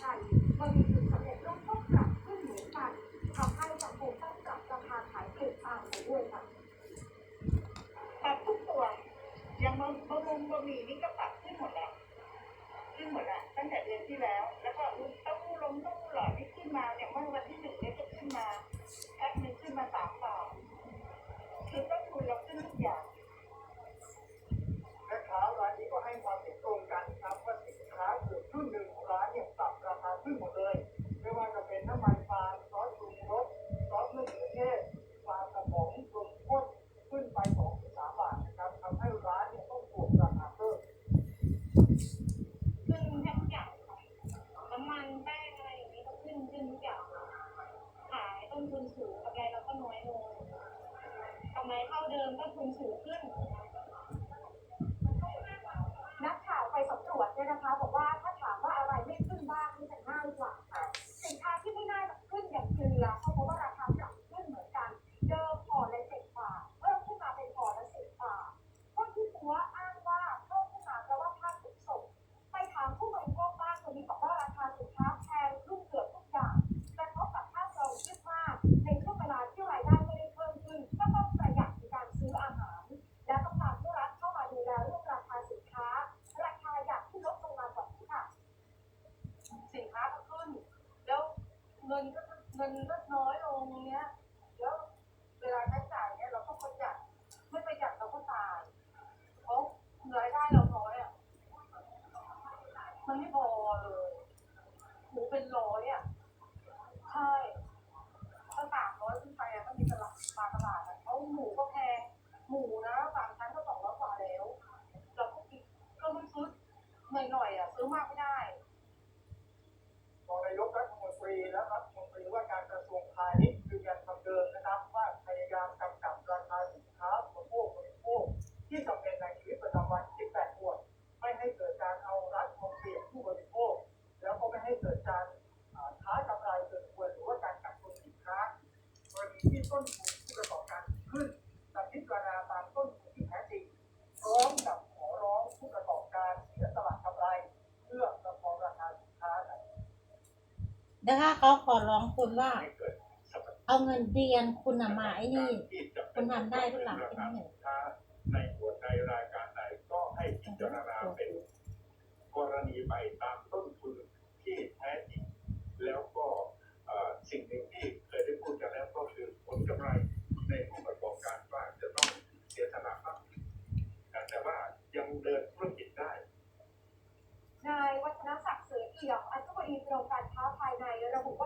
เต้าหู้ไข่บะหมี่กึ่งสำเร็จรูปก็ปรับขึ้นเหมือนกันทำให้สังคมต้องปรับราคาขายปลีกตามไปด้วยค่ะปรับทุกตัวอย่างบะบะมุงบะหมี่นี่ก็ปรับขึ้นหมดแล้ว ขึ้นหมดแล้วตั้งแต่เดือนที่แล้ว ต้นทุนสูงกำไรเราก็น้อยลงกำไรเท่าเดิมต้นทุนสูงขึ้น เงินก็เงินก็น้อยลงเนี้ยแล้วเวลาใช้จ่ายเนี่ยเราก็ประหยัดไม่ประหยัดเราก็ตายเพราะรายได้เราน้อยอะมันไม่พอเลยหมูเป็นร้อยอะใช่ถ้าสามร้อยขึ้นไปอะก็มีตลาดมาตลาดอะเพราะหมูก็แพงหมูนะสามชั้นก็สองร้อยกว่าแล้วเราก็กินก็ต้องซื้อหน่อยๆอะซื้อมากไม่ได้ รองนายกรัฐมนตรีและรัฐมนตรีว่าการกระทรวง พาณิชย์ยืนยันคำเดิมนะครับว่าพยายามกำกับราคาสินค้าอุปโภคบริโภคที่จำเป็นในชีวิตประจำวัน 18 หมวด ไม่ให้เกิดการเอารัฐมาเปรียบผู้บริโภค แล้วก็ไม่ให้เกิดการอ่าค้ากำไรเกินควรหรือว่าการกักตุนสินค้ากรณีที่ต้นทุนผู้ประกอบการขึ้นจะพิจารณาตามต้นทุนที่แท้จริงพร้อมกับขอร้องผู้ประกอบการเสียสละกำไร เพื่อประคองราคาสินค้าครับนะคะเขาขอร้องคุณว่า เอาเงินเดือนคุณน่ะมาไอ้นี่ คุณทำได้หรือเปล่าเป็นยังไงถ้าในหัวใจรายการไหนก็ให้พิจารณาเป็นกรณีไปตามต้นทุนที่แท้จริงแล้วก็เอ่อสิ่งหนึ่งที่เคยได้พูดกันแล้วก็คือผลกำไรในผู้ประกอบการว่าจะต้องเสียสละบ้างแต่ว่ายังเดินธุรกิจได้นายวัฒนศักดิ์เสือเอี่ยมอธิบดีกรมการค้าภายในระบุว่า